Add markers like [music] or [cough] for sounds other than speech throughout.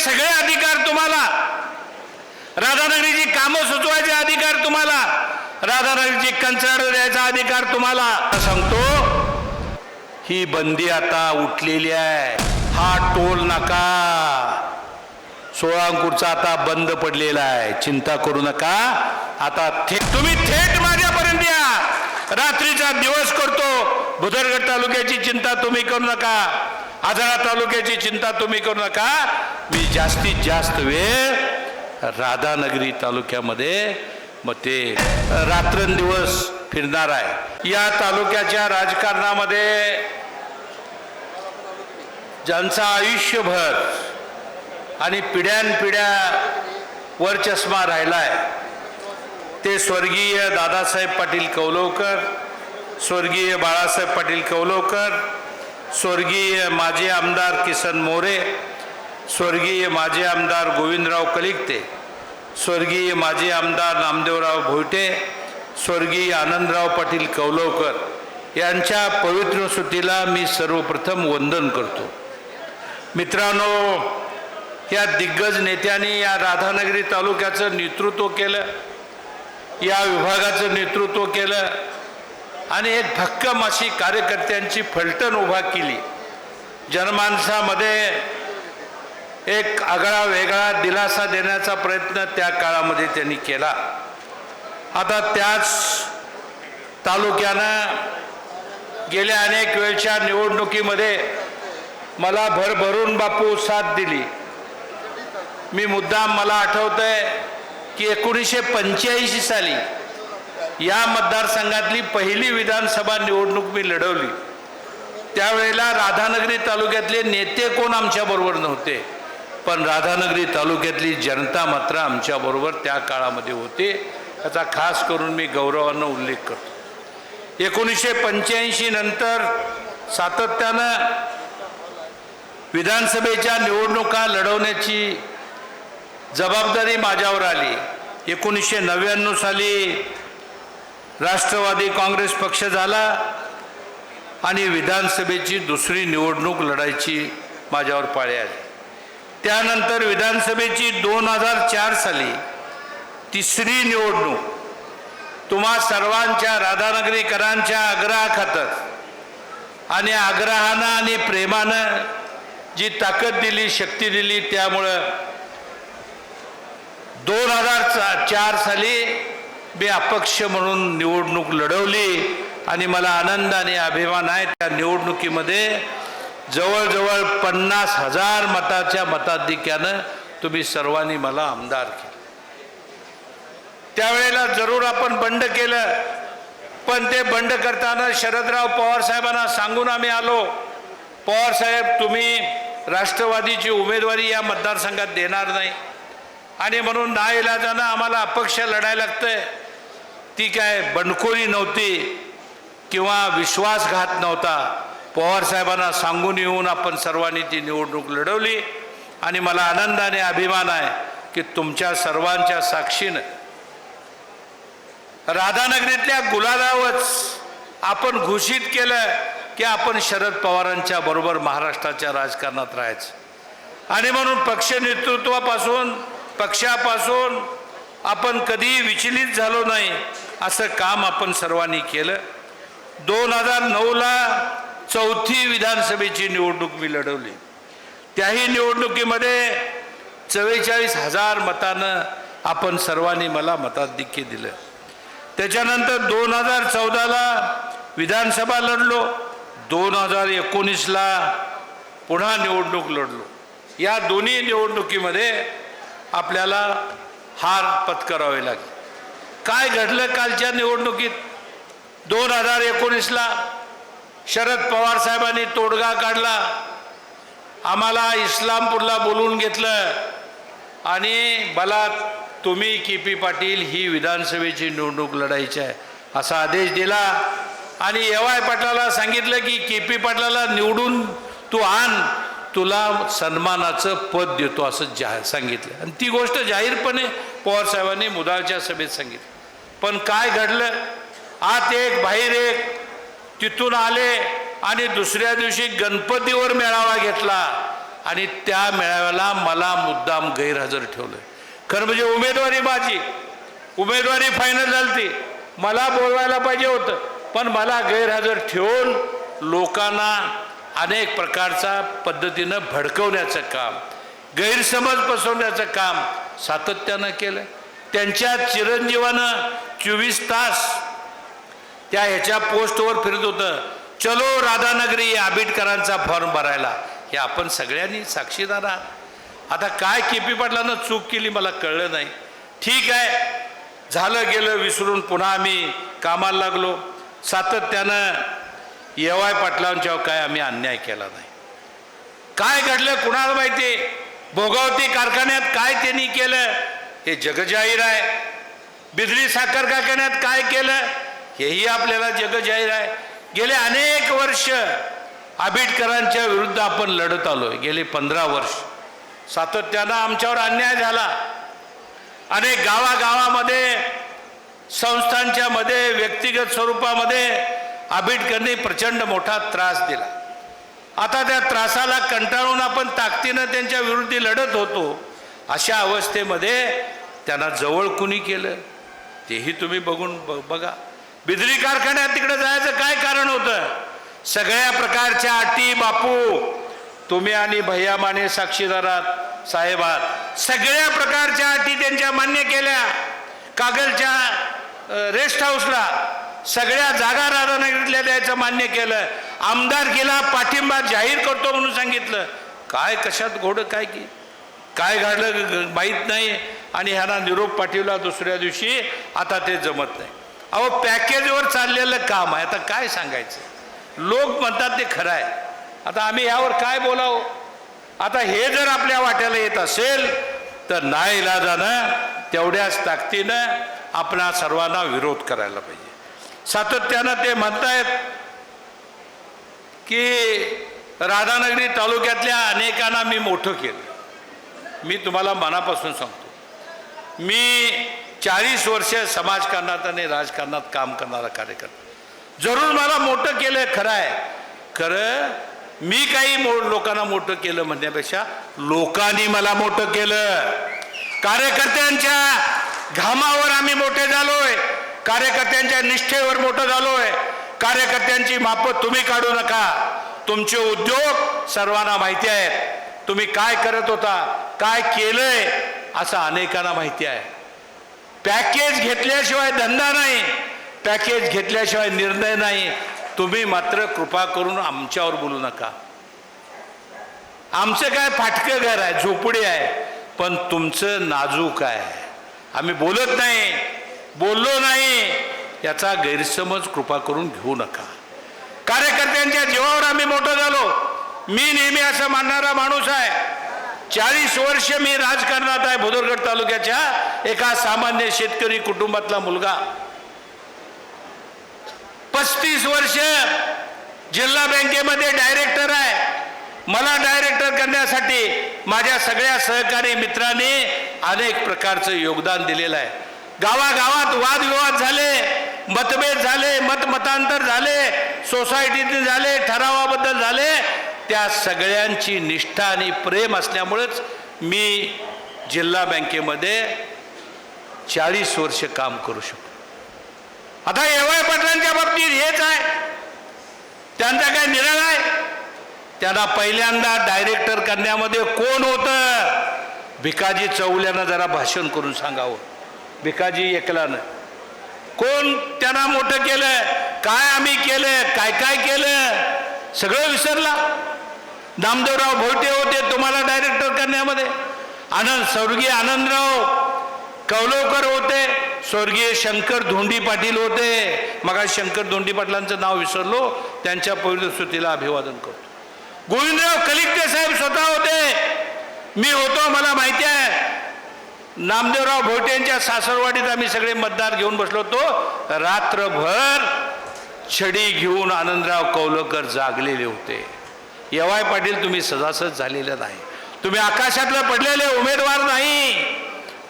सगळे अधिकार तुम्हाला. राधानगरीची कामं सुचवायचे अधिकार तुम्हाला. राधानगरीची कंत्राट द्यायचा अधिकार तुम्हाला. सांगतो. ही बंदी आता उठलेली आहे. हा टोल नका. सोळा अंकुरचा आता बंद पडलेला आहे. चिंता करू नका. आता थेट तुम्ही थेट माझ्यापर्यंत या. रात्रीचा दिवस करतो. भुदरगड तालुक्याची चिंता तुम्ही करू नका. आजरा तालुक्याची चिंता तुम्ही करू नका. मी जास्तीत जास्त वेळ राधानगरी तालुक्यामध्ये मग ते रात्रंदिवस फिरणार आहे. या तालुक्याच्या राजकारणामध्ये ज्यांचा आयुष्यभर आणि पिढ्यानपिढ्या वरचष्मा राहिला आहे ते स्वर्गीय दादासाहेब पाटील कौलवकर स्वर्गीय बाळासाहेब पाटील कौलवकर स्वर्गीय माजी आमदार किसन मोरे स्वर्गीय माजी आमदार गोविंदराव कलिकते स्वर्गीय माजी आमदार नामदेवराव भोयटे स्वर्गीय आनंदराव पाटील कौलवकर यांच्या पवित्र सुटीला मी सर्वप्रथम वंदन करतो. मित्रांनो या दिग्गज नेत्यांनी या राधानगरी तालुक्याचं नेतृत्व केलं या विभागाचं नेतृत्व केलं आणि एक भक्कम अशी कार्यकर्त्यांची फलटण उभा केली. जनमानसामध्ये एक आगळा वेगळा दिलासा देण्याचा प्रयत्न त्या काळामध्ये त्यांनी केला. आता त्याच तालुक्यानं गेल्या अनेक वेळच्या निवडणुकीमध्ये मला भरभरून बापू साथ दिली. मी मुद्दाम मला आठवतंय की एकोणीसशे पंच्याऐंशी साली या मतदारसंघातली पहिली विधानसभा निवडणूक मी लढवली. त्यावेळेला राधानगरी तालुक्यातले नेते कोण आमच्याबरोबर नव्हते पण राधानगरी तालुक्यातली जनता मात्र आमच्याबरोबर त्या काळामध्ये होते. याचा खास करून मी गौरवानं उल्लेख करतो. एकोणीसशे पंच्याऐंशी नंतर सातत्यानं विधानसभेच्या निवडणुका लढवण्याची जबाबदारी माझ्यावर आली. एकोणीसशे नव्याण्णव साली राष्ट्रवादी काँग्रेस पक्ष झाला आणि विधानसभेची दुसरी निवडणूक लढायची माझ्यावर पाळी आली. त्यानंतर विधानसभेची दोन हजार चार साली तिसरी निवडणूक तुम्हा सर्वांच्या राधानगरीकरांच्या आग्रहाखातच आणि आग्रहानं आणि प्रेमानं जी ताकद दिली शक्ती दिली त्यामुळं दोन हजार चार साली मी अपक्ष म्हणून निवडणूक लढवली आणि मला आनंद आणि अभिमान आहे त्या निवडणुकीमध्ये जवळजवळ पन्नास हजार मताच्या मताधिक्यानं तुम्ही सर्वांनी मला आमदार केलं. त्यावेळेला जरूर आपण बंड केलं पण ते बंड करताना शरदराव पवार साहेबांना सांगून आम्ही आलो. पवार साहेब तुम्ही राष्ट्रवादीची उमेदवारी या मतदारसंघात देणार नाही. आणि म्हणून नाईलाजानं आम्हाला अपक्ष लढायला लागतंय. ती काय बंडखोरी नव्हती किंवा विश्वासघात नव्हता. पवार साहेबांना सांगून येऊन आपण सर्वांनी ती निवडणूक लढवली. आणि मला आनंदाने अभिमान आहे की तुमच्या सर्वांच्या साक्षीनं राधानगरीतल्या गुलाबावच आपण घोषित केलं की आपण शरद पवारांच्या बरोबर महाराष्ट्राच्या राजकारणात राहायचं. आणि म्हणून पक्ष नेतृत्वापासून पक्षापासून आपण कधीही विचलित झालो नाही असं काम आपण सर्वांनी केलं. दोन हजार नऊला चौथी विधानसभेची निवडणूक मी लढवली. त्याही निवडणुकीमध्ये चव्वेचाळीस हजार मतानं आपण सर्वांनी मला मताधिक्य दिलं. त्याच्यानंतर दोन हजार चौदाला विधानसभा लढलो. दोन हजार एकोणीसला पुन्हा निवडणूक लढलो. या दोन्ही निवडणुकीमध्ये आपल्याला हार पत्करावे लागेल. काय घडलं कालच्या निवडणुकीत? दोन हजार एकोणीसला शरद पवार साहेबांनी तोडगा काढला. आम्हाला इस्लामपूरला बोलवून घेतलं. आणि बलात तुम्ही के पी पाटील ही विधानसभेची निवडणूक लढायची आहे असा आदेश दिला. आणि एवाय पाटलाला सांगितलं की के पी पाटलाला निवडून तू आण. तुला सन्मानाचं पद देतो असं जाहीर सांगितलं. आणि ती गोष्ट जाहीरपणे पवारसाहेबांनी मुदाळच्या सभेत सांगितली. पण काय घडलं? आत एक बाहेर एक तिथून आले आणि दुसऱ्या दिवशी गणपतीवर मेळावा घेतला. आणि त्या मेळाव्याला मला मुद्दाम गैरहजर ठेवलं. खरं म्हणजे उमेदवारी माझी. उमेदवारी फायनल झाली मला बोलवायला पाहिजे होतं. पण मला गैरहजर ठेवून लोकांना अनेक प्रकारचा पद्धतीनं भडकवण्याचं काम गैरसमज पसरवण्याचं काम सातत्यानं केलं. त्यांच्या चिरंजीवानं चोवीस तास त्या ह्याच्या पोस्टवर फिरत होतं. चलो राधानगरी आंबेडकरांचा फॉर्म भरायला. हे आपण सगळ्यांनी साक्षीदार आहात आता काय के पी पाटलानं चूक केली मला कळलं नाही. ठीक आहे झालं गेलं विसरून पुन्हा आम्ही कामाला लागलो. सातत्यानं येवाय पाटलांच्यावर काय आम्ही अन्याय केला नाही. काय घडलं कुणाला माहिती? भोगावती कारखान्यात काय त्यांनी केलं? हे जगजाहीर आहे. बिजली साखर कारखान्यात काय केलं? हेही आपल्याला जगजाहीर आहे. गेले अनेक वर्ष आंबेडकरांच्या विरुद्ध आपण लढत आलोय. गेले पंधरा वर्ष. सातत्यानं आमच्यावर अन्याय झाला. अनेक गावागावामध्ये संस्थांच्या मध्ये व्यक्तिगत स्वरूपामध्ये आंबेडकरने प्रचंड मोठा त्रास दिला. आता त्या त्रासाला कंटाळून आपण ताकदीनं त्यांच्या विरुद्ध लढत होतो अशा अवस्थेमध्ये त्यांना जवळ कुणी केलं? तेही तुम्ही बघून बघा. बिजली कारखान्यात तिकडे जायचं काय कारण होतं? सगळ्या प्रकारच्या अटी बापू तुम्ही आणि भैया माने साक्षीदारात साहेबात सगळ्या प्रकारच्या अटी त्यांच्या मान्य केल्या. कागलच्या रेस्ट हाऊसला सगळ्या जागा राधानगरीतल्या द्यायचं मान्य केलं. आमदारकीला पाठिंबा जाहीर करतो म्हणून सांगितलं. काय कशात घोडं काय की? काय घडलं माहीत नाही. आणि ह्यांना निरोप पाठवला दुसऱ्या दिवशी. आता ते जमत नाही. अहो पॅकेजवर चाललेलं काम आहे. आता काय सांगायचं? लोक म्हणतात ते खरं आहे. आता आम्ही यावर काय बोलावं? आता हे जर आपल्या वाट्याला येत असेल तर ना इलाजानं तेवढ्याच ताकदीनं आपणा सर्वांना विरोध करायला पाहिजे. सातत्यानं ते म्हणतायत की राधानगरी तालुक्यातल्या अनेकांना मी मोठं केलं. मी तुम्हाला मनापासून सांगतो. मी चाळीस वर्ष समाजकारणात आणि राजकारणात काम करणारा कार्यकर्ता. जरूर मला मोठं केलं खरं आहे. खरं मी काही मो लोकांना मोठं केलं म्हणण्यापेक्षा लोकांनी मला मोठं केलं. कार्यकर्त्यांच्या घामावर आम्ही मोठे झालोय. कार्यकर्त्यांच्या निष्ठेवर मोठं झालोय. कार्यकर्त्यांची मापं तुम्ही काढू नका. तुमचे उद्योग सर्वांना माहिती आहेत. तुम्ही काय करत होता काय केलंय असं अनेकांना माहिती आहे. पॅकेज घेतल्याशिवाय धंदा नाही. पॅकेज घेतल्याशिवाय निर्णय नाही. तुम्ही मात्र कृपा करून आमच्यावर बोलू नका. आमचं काय फाटकं घर आहे झोपडी आहे पण तुमचं नाजूक आहे. आम्ही बोलत नाही. बोललो नाही याचा गैरसमज कृपा करून घेऊ नका. कार्यकर्त्यांच्या जीवावर आम्ही मोठं झालो. मी नेहमी असं मानणारा माणूस आहे चाळीस वर्ष मी राजकारणात आहे भुदरगड तालुक्याच्या एका सामान्य शेतकरी कुटुंबातला मुलगा. पस्तीस वर्ष जिल्हा बँकेमध्ये डायरेक्टर आहे. मला डायरेक्टर करण्यासाठी माझ्या सगळ्या सहकारी मित्रांनी अनेक प्रकारचं योगदान दिलेलं आहे. गावागावात वादविवाद झाले मतभेद झाले मतमतांतर झाले सोसायटीतले झाले ठरावाबद्दल झाले त्या सगळ्यांची निष्ठा आणि प्रेम असल्यामुळेच मी जिल्हा बँकेमध्ये चाळीस वर्ष काम करू शकतो. आता एवढ्या पाटलांच्या बाबतीत हेच आहे. त्यांचा काय निराळ आहे? त्यांना पहिल्यांदा डायरेक्टर करण्यामध्ये कोण होतं? भिकाजी चौल्यानं जरा भाषण करून सांगावं. भिकाजी एकलानं. कोण त्यांना मोठं केलं काय आम्ही केलं काय काय केलं सगळं विसरला. नामदेवराव भोटे होते तुम्हाला डायरेक्टर करण्यामध्ये. आनंद स्वर्गीय आनंदराव कवलोकर होते स्वर्गीय शंकर धोंडी पाटील होते. मग शंकर धोंडी पाटलांचं नाव विसरलो त्यांच्या पवित्रस्तुतीला अभिवादन करतो. गोविंदराव कलिकटे साहेब स्वतः होते. मी होतो मला माहिती आहे. नामदेवराव भोटेंच्या सासरवाडीत आम्ही सगळे मतदार घेऊन बसलो होतो. रात्रभर छडी घेऊन आनंदराव कौलकर जागलेले होते. यवाय पाटील तुम्ही सदासद झालेले नाही. तुम्ही आकाशातलं पडलेले उमेदवार नाही.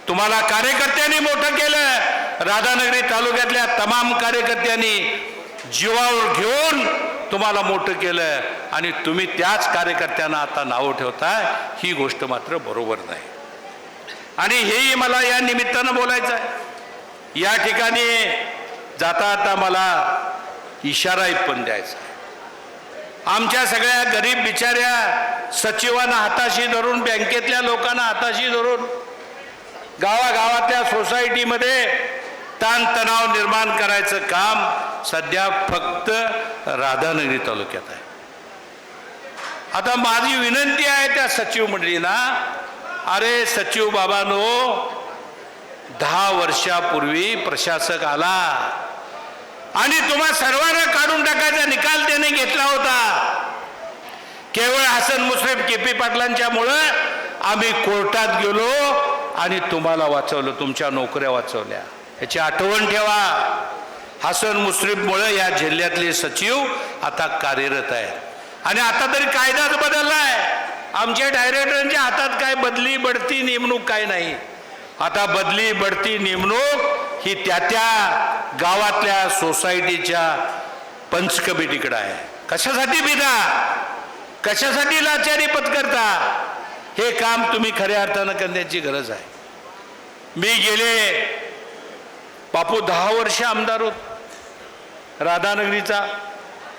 तुम्हाला कार्यकर्त्यांनी मोठं केलं. राधानगरी तालुक्यातल्या तमाम कार्यकर्त्यांनी जीवावर घेऊन तुम्हाला मोठं केलं. आणि तुम्ही त्याच कार्यकर्त्यांना आता नावं ठेवताय. ही गोष्ट मात्र बरोबर नाही. आणि हेही मला या निमित्तानं बोलायचं आहे. या ठिकाणी जाता आता मला इशारा पण द्यायचा आहे. आमच्या सगळ्या गरीब बिचाऱ्या सचिवांना हाताशी धरून बँकेतल्या लोकांना हाताशी धरून गावागावातल्या सोसायटीमध्ये ताणतणाव निर्माण करायचं काम सध्या फक्त राधानगरी तालुक्यात आहे. आता माझी विनंती आहे त्या सचिव मंडळींना अरे सचिव बाबानो दहा वर्षापूर्वी प्रशासक आला. आणि तुम्हा सर्वांना काढून टाकायचा निकाल त्याने घेतला होता. केवळ हसन मुश्रीफ के पी पाटलांच्यामुळं आम्ही कोर्टात गेलो आणि तुम्हाला वाचवलं तुमच्या नोकऱ्या वाचवल्या. याची आठवण ठेवा. हसन मुश्रीफमुळं या जिल्ह्यातले सचिव आता कार्यरत आहेत. आणि आता तरी कायदाच बदललाय. आमच्या डायरेक्टरांच्या हातात काय बदली बढती नेमणूक काय नाही. आता बदली बढती नेमणूक ही त्या त्या गावातल्या सोसायटीच्या पंच कमिटीकडे आहे. कशासाठी बिघा कशासाठी लाचारी पत्करता? हे काम तुम्ही खऱ्या अर्थानं करण्याची गरज आहे. मी गेले बापू दहा वर्ष आमदार होत. राधानगरीचा.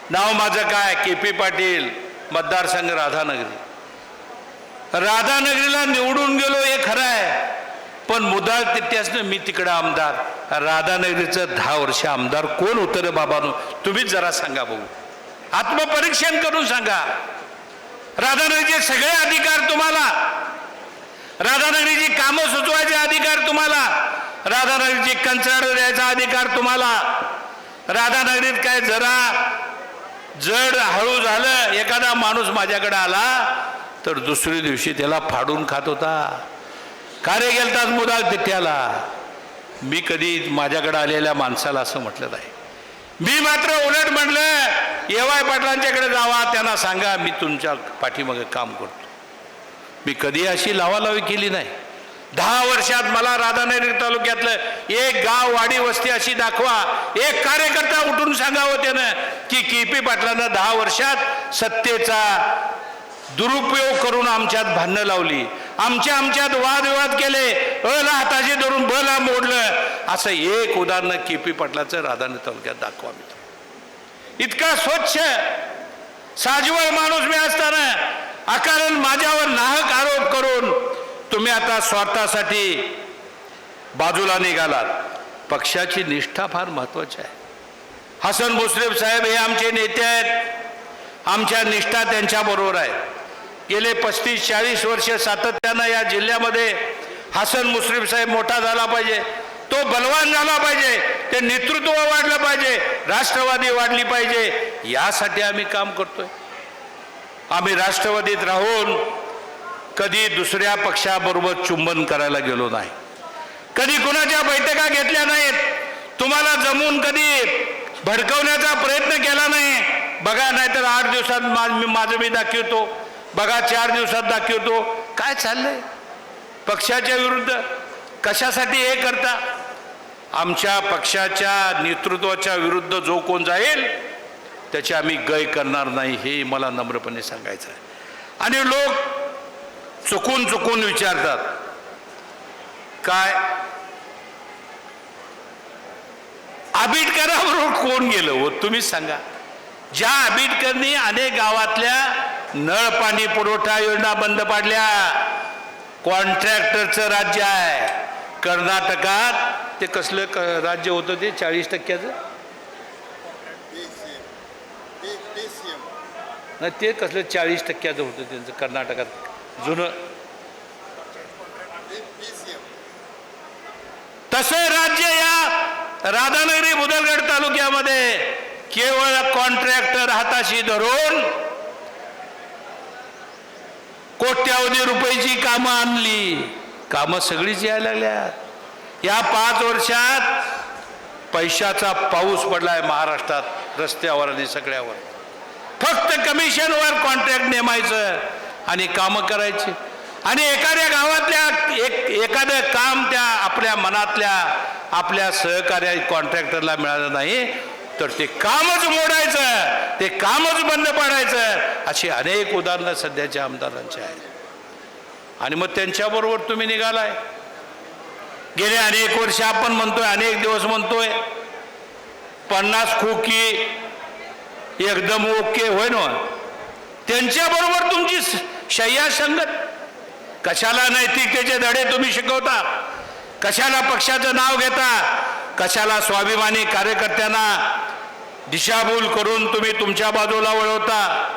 नाव माझं काय? के पी पाटील मतदारसंघ राधानगरी. राधानगरीला निवडून गेलो हे खरं आहे. पण मुदाळ तिथ्यासनं मी तिकडं आमदार. राधानगरीचं दहा वर्ष आमदार कोण होतं रे बाबानो? तुम्हीच जरा सांगा भाऊ आत्मपरीक्षण करून सांगा. राधानगरीचे सगळे अधिकार तुम्हाला. राधानगरीची कामं सुचवायचे अधिकार तुम्हाला. राधानगरीची कंचाड द्यायचा अधिकार तुम्हाला. राधानगरीत काय जरा जड हळू झालं एखादा माणूस माझ्याकडे आला तर दुसऱ्या दिवशी त्याला फाडून खात होता. का रे गेलताच मुदाल तिथ्याला मी कधी माझ्याकडे आलेल्या माणसाला असं म्हटलं नाही. मी मात्र उलट म्हटलं येवाय पाटलांच्याकडे जावा त्यांना सांगा मी तुमच्या पाठीमागे काम करतो. मी कधी अशी लावालावी केली नाही. दहा वर्षात मला राधानगरी तालुक्यातलं एक गाव वाडी वस्ती अशी दाखवा. एक कार्यकर्ता उठून सांगावं त्यानं की केपी पाटलांना दहा वर्षात सत्तेचा दुरुपयोग करून आमच्यात भांडणं लावली. आमच्या आमच्यात वादविवाद केले. अला हाताशी धरून बला मोडलं. असं एक उदाहरण केपी पाटलाचं राधानगरी तालुक्यात दाखवा मित्र इतका स्वच्छ साजवळ माणूस मी असताना अकारण माझ्यावर नाहक आरोप करून तुम्ही आता स्वार्थासाठी बाजूला निघालात. पक्षाची निष्ठा फार महत्वाची आहे. हसन मुश्रीफ साहेब हे आमचे नेते आहेत. आमच्या निष्ठा त्यांच्याबरोबर आहे. गेले पस्तीस चाळीस वर्ष सातत्यानं या जिल्ह्यामध्ये हसन मुश्रीफ साहेब मोठा झाला पाहिजे. तो बलवान झाला पाहिजे. ते नेतृत्व वाढलं पाहिजे. राष्ट्रवादी वाढली पाहिजे. यासाठी आम्ही काम करतोय. आम्ही राष्ट्रवादीत राहून कधी दुसऱ्या पक्षाबरोबर चुंबन करायला गेलो नाही. कधी कुणाच्या बैठका घेतल्या नाहीत. तुम्हाला जमून कधी भडकवण्याचा प्रयत्न केला नाही. बघा नाहीतर आठ दिवसात मा मी माझं मी दाखवतो. बघा चार दिवसात दाखवतो. काय चाललंय? पक्षाच्या विरुद्ध कशासाठी हे करता? आमच्या पक्षाच्या नेतृत्वाच्या विरुद्ध जो कोण जाईल त्याची आम्ही गय करणार नाही हे मला नम्रपणे सांगायचं आहे. आणि लोक चुकून चुकून विचारतात काय? आंबेडकराबरोबर कोण गेलं? हो तुम्हीच सांगा. ज्या आंबेडकरनी अनेक गावातल्या नळ पाणी पुरवठा योजना बंद पाडल्या. कॉन्ट्रॅक्टरचं राज्य आहे. कर्नाटकात ते कसलं क राज्य होतं ते? चाळीस टक्क्याचं? नाही ते कसलं चाळीस टक्क्याचं होतं त्यांचं कर्नाटकात. जुनं. तसं राज्य या राधानगरी बुदलगड तालुक्यामध्ये केवळ कॉन्ट्रॅक्टर हाताशी धरून कोट्यावधी रुपयाची कामं आणली. कामं सगळीच यायला लागल्या. या पाच वर्षात पैशाचा पाऊस पडलाय महाराष्ट्रात रस्त्यावर आणि सगळ्यावर. फक्त कमिशनवर कॉन्ट्रॅक्ट नेमायचं आणि कामं करायची. आणि एखाद्या गावातल्या एक एखादं काम त्या आपल्या मनातल्या आपल्या सहकार्या कॉन्ट्रॅक्टरला मिळालं नाही तर ते कामच मोडायचं. ते कामच बंद पाडायचं. अशी अनेक उदाहरणं सध्याच्या आमदारांची आहेत. आणि मग त्यांच्याबरोबर तुम्ही निघालाय. गेले अनेक वर्ष आपण म्हणतोय अनेक दिवस म्हणतोय. पन्नास खोकी एकदम ओके होय ना? त्यांच्याबरोबर तुमची शय्या संगत. कशाला नैतिकतेचे धडे तुम्ही शिकवता? कशाला पक्षाचं नाव घेता? कशाला स्वाभिमानी कार्यकर्त्यांना दिशाभूल करून तुम्ही तुमच्या बाजूला वळवता.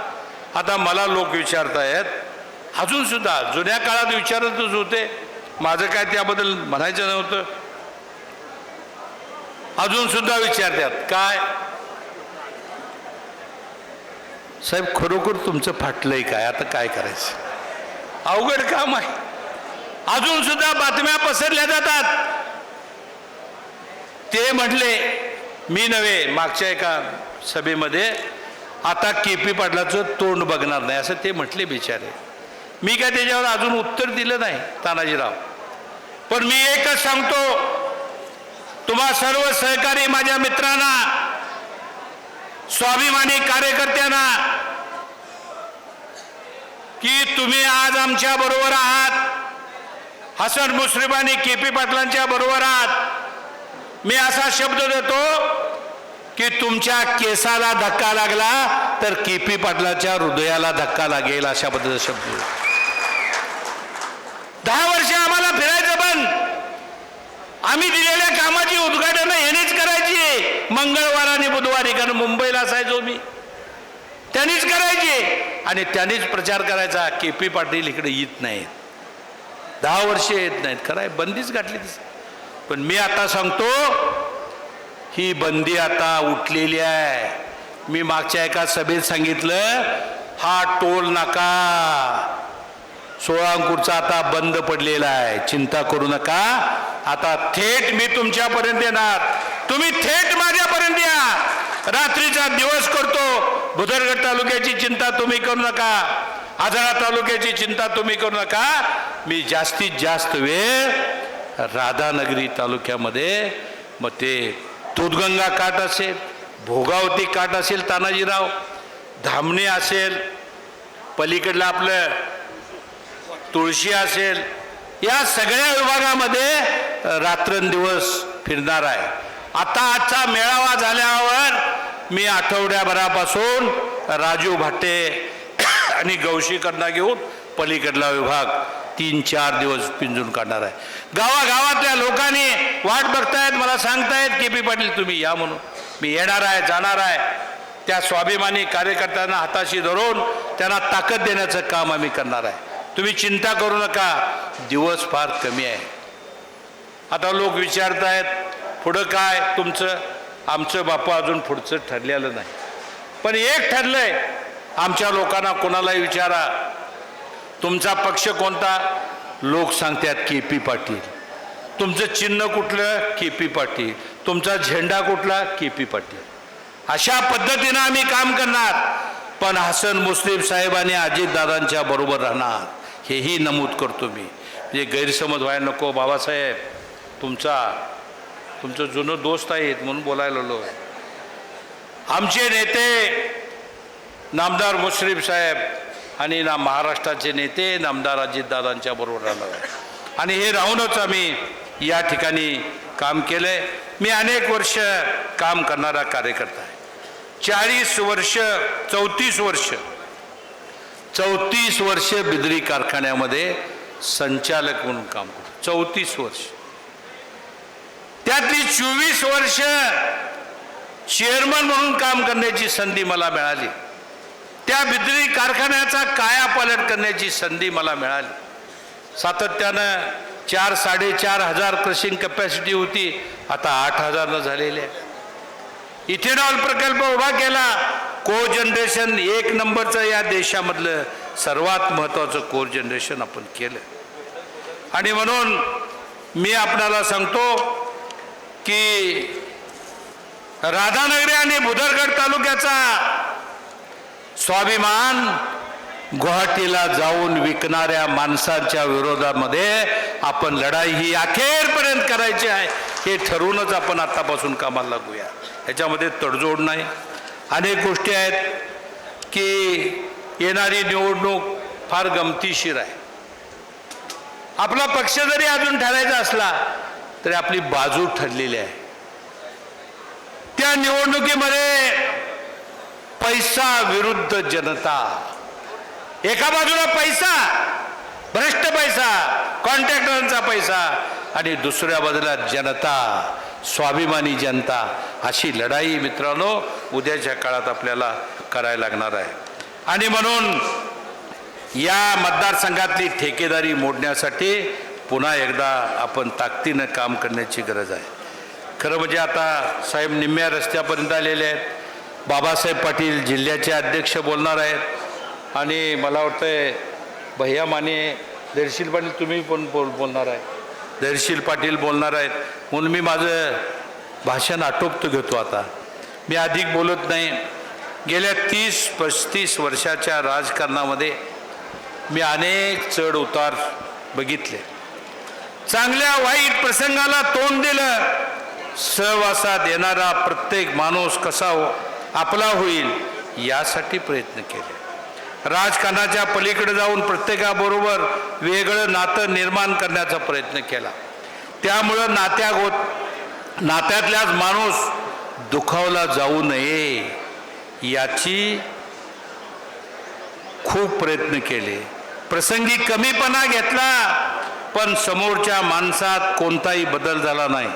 आता मला लोक विचारतायत. अजूनसुद्धा जुन्या काळात विचारतच होते. माझं काय त्याबद्दल म्हणायचं नव्हतं. अजूनसुद्धा विचारतात काय? साहेब खरोखर तुमचं फाटलंय काय? आता काय करायचं? अवघड काम आहे. अजून सुद्धा बातम्या पसरल्या जातात. ते म्हटले मी नव्हे मागच्या एका सभेमध्ये आता के पी पाटलाचं तोंड बघणार नाही असं ते म्हटले बिचारे. मी काय त्याच्यावर अजून उत्तर दिलं नाही तानाजीराव. पण मी एकच सांगतो तुम्हा सर्व सहकारी माझ्या मित्रांना स्वाभिमानी कार्यकर्त्यांना की तुम्ही आज आमच्या बरोबर आहात हसन मुश्रीफ आणि के पी पाटलांच्या बरोबर आहात मी असा शब्द देतो की तुमच्या केसाला धक्का लागला तर के पी पाटलाच्या हृदयाला धक्का लागेल अशा पद्धतीचा शब्द. दहा वर्ष आम्हाला फिरायचं बंद आम्ही दिलेल्या कामाची उद्घाटन यांनीच करायची मंगळवार आणि बुधवारी कारण मुंबईला असायचो मी. त्यांनीच करायची आणि त्यांनीच प्रचार करायचा के पी पाटील इकडे येत नाहीत. दहा वर्ष येत नाहीत. खरंय बंदीच गाठली तसं. पण मी आता सांगतो ही बंदी आता उठलेली आहे. मी मागच्या एका सभेत सांगितलं हा टोल नाका. सोळा अंकुरचा आता बंद पडलेला आहे. चिंता करू नका. आता थेट मी तुमच्यापर्यंत येणार. तुम्ही थेट माझ्यापर्यंत या. रात्रीचा दिवस करतो. भुदरगड तालुक्याची चिंता तुम्ही करू नका. आजरा तालुक्याची चिंता तुम्ही करू नका. मी जास्तीत जास्त वेळ राधानगरी तालुक्यामध्ये मग ते दूधगंगा काठ असेल भोगावती काठ असेल तानाजीराव धामणे असेल पलीकडलं आपलं तुळशी असेल या सगळ्या विभागामध्ये रात्रंदिवस फिरणार आहे. आता आजचा मेळावा झाल्यावर मी आठवड्याभरापासून राजू भाटे [coughs] आणि गौशीकरना घेऊन पलीकडला विभाग तीन चार दिवस पिंजून काढणार आहे. गावागावातल्या लोकांनी वाट बघतायत मला सांगतायत के पी पाटील तुम्ही या म्हणून. मी येणार आहे जाणार आहे. त्या स्वाभिमानी कार्यकर्त्यांना हाताशी धरून त्यांना ताकद देण्याचं काम आम्ही करणार आहे. तुम्ही चिंता करू नका दिवस फार कमी आहे. आता लोक विचारत आहेत पुढं काय तुमचं? आमचं बाप्पा अजून पुढचं ठरलेलं नाही. पण एक ठरलंय आमच्या लोकांना कोणालाही विचारा तुमचा पक्ष कोणता? लोक सांगतात के पी पाटील. तुमचं चिन्ह कुठलं? K P Patil. तुमचा झेंडा कुठला? K P Patil. अशा पद्धतीनं आम्ही काम करणार. पण हसन मुस्लिम साहेब आणि अजितदादांच्या बरोबर राहणार. हेही नमूद करतो मी. म्हणजे गैरसमज व्हायला नको बाबासाहेब. तुमचा तुमचं जुनं दोस्त आहेत म्हणून बोलायला लो आमचे नेते नामदार मुश्रीफ साहेब आणि ना महाराष्ट्राचे नेते नामदार अजितदादांच्या बरोबर राहणार आहे. आणि हे राहूनच आम्ही या ठिकाणी काम केलंय. मी अनेक वर्ष काम करणारा कार्यकर्ता आहे. चाळीस वर्ष चौतीस वर्ष चौतीस वर्ष बिदरी कारखान्यामध्ये संचालक म्हणून काम करतो. चौतीस वर्ष. त्यातली चोवीस वर्ष चेअरमन म्हणून काम करण्याची संधी मला मिळाली. त्या बिदरी कारखान्याचा कायापालट करण्याची संधी मला मिळाली. सातत्यानं चार साडेचार हजार क्रशिंग कॅपॅसिटी होती. आता आठ हजारनं झालेली आहे. इथेनॉल प्रकल्प उभा केला. को जनरेशन एक नंबरचं या देशामधलं सर्वात महत्त्वाचं कोर जनरेशन आपण केलं. आणि म्हणून मी आपणाला सांगतो की राधानगरी आणि भुदरगड तालुक्याचा स्वाभिमान गुवाहाटीला जाऊन विकणाऱ्या माणसांच्या विरोधामध्ये आपण लढाई ही अखेरपर्यंत करायची आहे. हे ठरवूनच आपण आत्तापासून कामाला लागूया. ह्याच्यामध्ये तडजोड नाही. अनेक गोष्टी आहेत की येणारी निवडणूक फार गमतीशीर आहे. आपला पक्ष जरी अजून ठरायचा असला तरी आपली बाजू ठरलेली आहे. त्या निवडणुकीमध्ये पैसा विरुद्ध जनता. एका बाजूला पैसा भ्रष्ट पैसा कॉन्ट्रॅक्टरांचा पैसा आणि दुसऱ्या बाजूला जनता स्वाभिमानी जनता. अशी लढाई मित्रांनो उद्याच्या काळात आपल्याला करायला लागणार आहे. आणि म्हणून या मतदारसंघातली ठेकेदारी मोडण्यासाठी पुन्हा एकदा आपण ताकदीनं काम करण्याची गरज आहे. खरं म्हणजे आता साहेब निम्म्या रस्त्यापर्यंत आलेले आहेत. बाबासाहेब पाटील जिल्ह्याचे अध्यक्ष बोलणार आहेत. आणि मला वाटतंय भैया माने धैर्यशील पाटील तुम्ही पण बोल बोलणार आहे. धैर्यशील पाटील बोलणार आहेत. म्हणून मी माझं भाषण आटोपतो घेतो आता. मी अधिक बोलत नाही. गेल्या तीस पस्तीस वर्षाच्या राजकारणामध्ये मी अनेक चढ उतार बघितले. चांगल्या वाईट प्रसंगाला तोंड दिलं. सहवासात येणारा प्रत्येक माणूस कसा हो आपला होईल यासाठी प्रयत्न केले. राजकारणाच्या पलीकडे जाऊन प्रत्येकाबरोबर वेगळं नातं निर्माण करण्याचा प्रयत्न केला. त्यामुळं नात्या गोत नात्यातल्याच माणूस दुखावला जाऊ नये याची खूप प्रयत्न केले. प्रसंगी कमीपणा घेतला पण समोरच्या माणसात कोणताही बदल झाला नाही.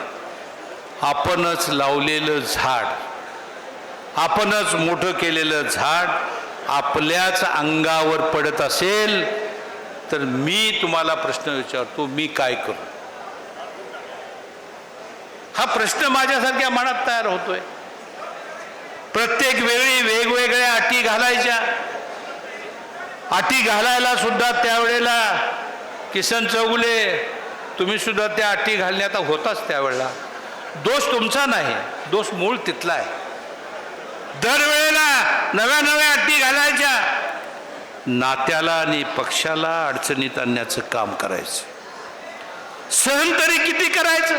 आपणच लावलेलं झाड. आपणच मोठं केलेलं झाड आपल्याच अंगावर पडत असेल तर मी तुम्हाला प्रश्न विचारतो मी काय करू? हा प्रश्न माझ्यासारख्या मनात तयार होतोय. प्रत्येक वेळी वेगवेगळ्या अटी घालायच्या. अटी घालायला सुद्धा त्यावेळेला किसन चौगुले तुम्ही सुद्धा त्या अटी घालण्यात होताच त्यावेळेला. दोष तुमचा नाही दोष मूळ तिथला आहे. दरवेळेला नव्या नव्या अटी घालायच्या. नात्याला आणि पक्षाला अडचणीत आणण्याचं काम करायचं. सहन तरी किती करायचं?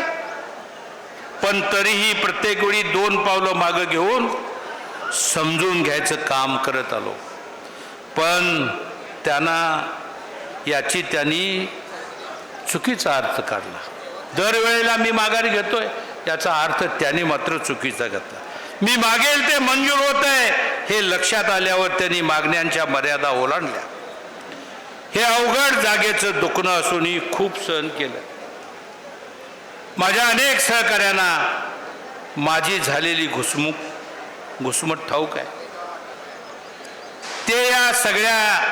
पण तरीही प्रत्येक वेळी दोन पावलं मागं घेऊन समजून घ्यायचं काम करत आलो. पण त्यांना याची त्यांनी चुकीचा अर्थ काढला. दरवेळेला मी माघारी घेतोय याचा अर्थ त्याने मात्र चुकीचा घेतला. मी मागेल ते मंजूर होत आहे. हे लक्षात आल्यावर त्यांनी मागण्यांच्या मर्यादा ओलांडल्या. हे अवघड जागेचं दुखणं असूनही खूप सहन केलं. माझ्या अनेक सहकाऱ्यांना माझी झालेली घुसमुक घुसमट ठाऊक आहे. ते या सगळ्या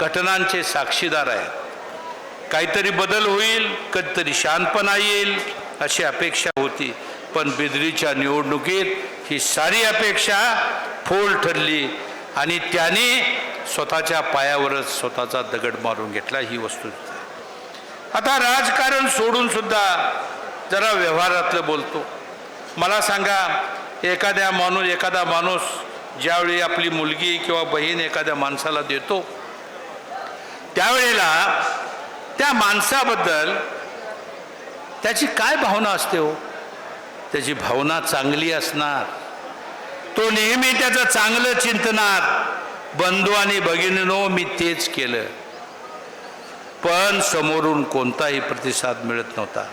घटनांचे साक्षीदार आहेत. काहीतरी बदल होईल कधीतरी शांतपणा येईल अशी अपेक्षा होती. पण बिदरीच्या निवडणुकीत ही सारी अपेक्षा फोल ठरली आणि त्याने स्वतःच्या पायावरच स्वतःचा दगड मारून घेतला ही वस्तू. आता राजकारण सोडून सुद्धा जरा व्यवहारातलं बोलतो. मला सांगा एखाद्या माणूस एखादा माणूस ज्यावेळी आपली मुलगी किंवा बहीण एखाद्या माणसाला देतो त्यावेळेला त्या माणसाबद्दल त्याची काय भावना असते हो? त्याची भावना चांगली असणार. तो नेहमी त्याचं चांगलं चिंतणार. बंधू आणि भगिनीनो मी तेच केलं. पण समोरून कोणताही प्रतिसाद मिळत नव्हता.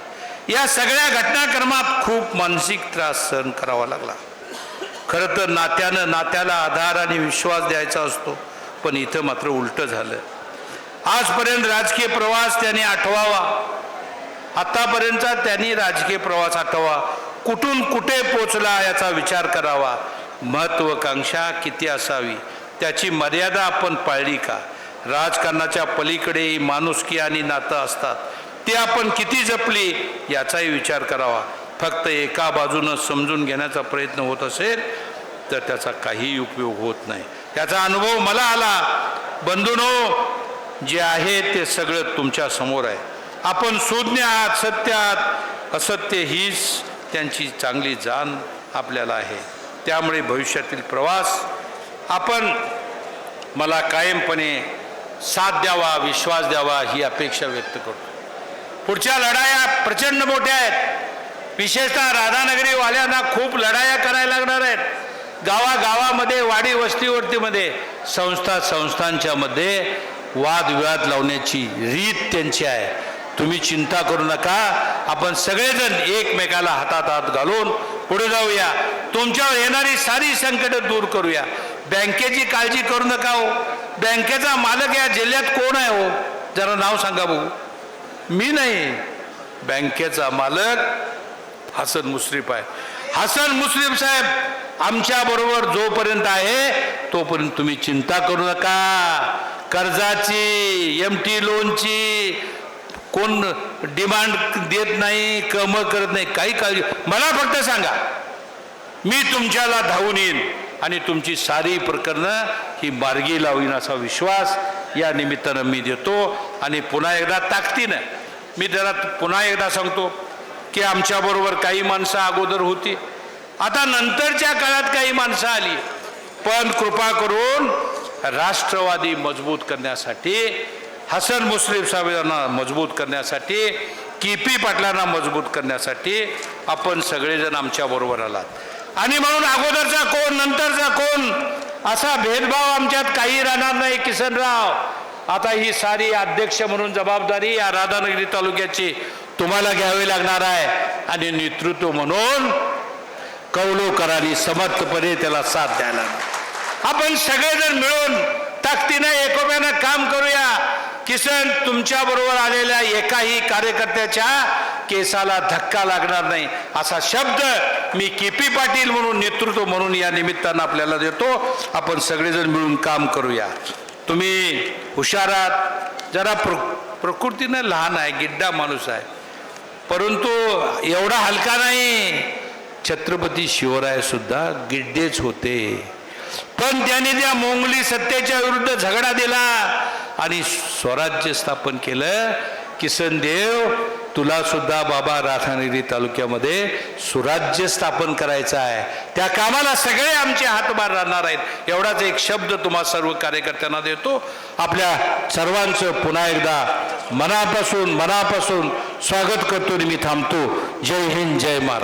या सगळ्या घटनाक्रमात खूप मानसिक त्रास सहन करावा लागला. खरं तर नात्यानं नात्याला आधार आणि विश्वास द्यायचा असतो पण इथं मात्र उलटं झालं. आजपर्यंत राजकीय प्रवास त्यांनी आठवावा. आत्तापर्यंतचा त्यांनी राजकीय प्रवास आठवा. कुठून कुठे पोचला याचा विचार करावा? महत्वाकांक्षा किती असावी? त्याची मर्यादा आपण पाळली का? राजकारणाच्या पलीकडेही माणुसकी आणि नातं असतात. ते आपण किती जपली याचाही विचार करावा. फक्त एका बाजूनं समजून घेण्याचा प्रयत्न होत असेल तर त्याचा काहीही उपयोग होत नाही. त्याचा अनुभव मला आला. बंधूनो जे आहे ते सगळं तुमच्यासमोर आहे. आपण शोधणे आहात सत्य आहात. असत्य हीच त्यांची चांगली जाण आपल्याला आहे. त्यामुळे भविष्यातील प्रवास आपण मला कायमपणे साथ द्यावा विश्वास द्यावा ही अपेक्षा व्यक्त करतो. पुढच्या लढाया प्रचंड मोठ्या आहेत. विशेषतः राधानगरीवाल्यांना खूप लढाया करायला लागणार आहेत. गावागावामध्ये वाडी वस्तीवरतीमध्ये संस्था संस्थांच्यामध्ये वादविवाद लावण्याची रीत त्यांची आहे. तुम्ही चिंता करू नका. आपण सगळेजण एकमेकाला हातात हात घालून पुढे जाऊया. तुमच्यावर येणारी सारी संकट दूर करूया. बँकेची काळजी करू नका हो. बँकेचा मालक या जिल्ह्यात कोण आहे हो? जरा नाव सांगा भाऊ मी नाही. बँकेचा मालक हसन मुश्रीफ आहे. हसन मुश्रीफ साहेब आमच्या बरोबर जोपर्यंत आहे तोपर्यंत तुम्ही चिंता करू नका. कर्जाची एम टी लोनची कोण डिमांड देत नाही कम करत नाही काही काळजी. मला फक्त सांगा मी तुमच्याला धावून येईन आणि तुमची सारी प्रकरणं ही मार्गी लावीन असा विश्वास या निमित्तानं मी देतो. आणि पुन्हा एकदा ताकदीनं मी त्याला पुन्हा एकदा सांगतो की आमच्याबरोबर काही माणसं अगोदर होती. आता नंतरच्या काळात काही माणसं आली. पण कृपा करून राष्ट्रवादी मजबूत करण्यासाठी हसन मुश्रीफ साहेबांना मजबूत करण्यासाठी के पी पाटलांना मजबूत करण्यासाठी आपण सगळेजण आमच्याबरोबर आलात. आणि म्हणून अगोदरचा कोण नंतरचा कोण असा भेदभाव आमच्यात काही राहणार नाही किसनराव. आता ही सारी अध्यक्ष म्हणून जबाबदारी या राधानगरी तालुक्याची तुम्हाला घ्यावी लागणार आहे. आणि नेतृत्व म्हणून कौलोकरांनी समर्थपणे त्याला साथ द्यायला आपण सगळेजण मिळून ताकदीनं एकोप्यानं काम करूया. किसन तुमच्या बरोबर आलेल्या एकाही कार्यकर्त्याच्या केसाला धक्का लागणार नाही. असा शब्द मी केपी पाटील म्हणून नेतृत्व म्हणून या निमित्तानं आपल्याला देतो. आपण सगळेजण मिळून काम करूया. तुम्ही हुशार आहात. जरा प्र प्रकृतीनं लहान आहे गिड्डा माणूस आहे. परंतु एवढा हलका नाही. छत्रपती शिवराय सुद्धा गिड्डेच होते. पण त्याने त्या मोंगली सत्तेच्या विरुद्ध झगडा दिला. आणि स्वराज्य स्थापन केलं. किसनदेव तुला सुद्धा बाबा राधानगरी तालुक्यामध्ये सुराज्य स्थापन करायचं आहे. त्या कामाला सगळे आमचे हातभार राहणार आहेत. एवढाच एक शब्द तुम्हा सर्व कार्यकर्त्यांना देतो. आपल्या सर्वांचं पुन्हा एकदा मनापासून मनापासून स्वागत करतो मी थांबतो. जय हिंद जय महाराज